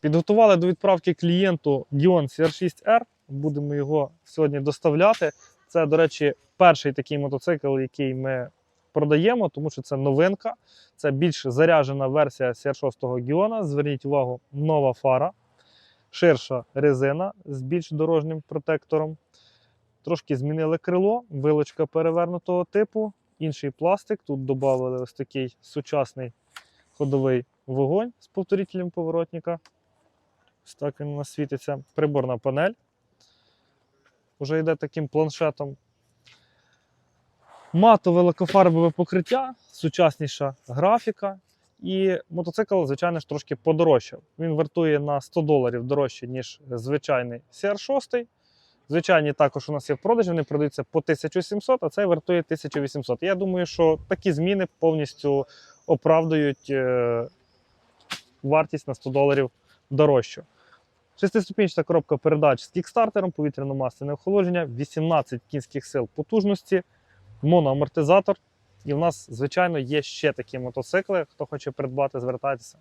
Підготували до відправки клієнту Dion CR6R. Будемо його сьогодні доставляти. Це, до речі, перший такий мотоцикл, який ми продаємо, тому що це новинка. Це більш заряджена версія CR6 Giona. Зверніть увагу, нова фара, ширша резина з більш дорожнім протектором. Трошки змінили крило, вилочка перевернутого типу, інший пластик. Тут додали ось такий сучасний ходовий вогонь з повторителем поворотника. Так він у нас світиться. Приборна панель. Уже йде таким планшетом. Матове лакофарбове покриття, сучасніша графіка. І мотоцикл, звичайно ж, трошки подорожчав. Він вартує на 100 доларів дорожче, ніж звичайний CR6. Звичайні також у нас є в продажі, вони продаються по 1700, а цей вартує 1800. Я думаю, що такі зміни повністю оправдують е, вартість на 100 доларів дорожчу. Шестиступінчата коробка передач з кікстартером, повітряно-масляне охолодження, 18 кінських сил потужності, моноамортизатор. І в нас, звичайно, є ще такі мотоцикли. Хто хоче придбати, звертайтеся.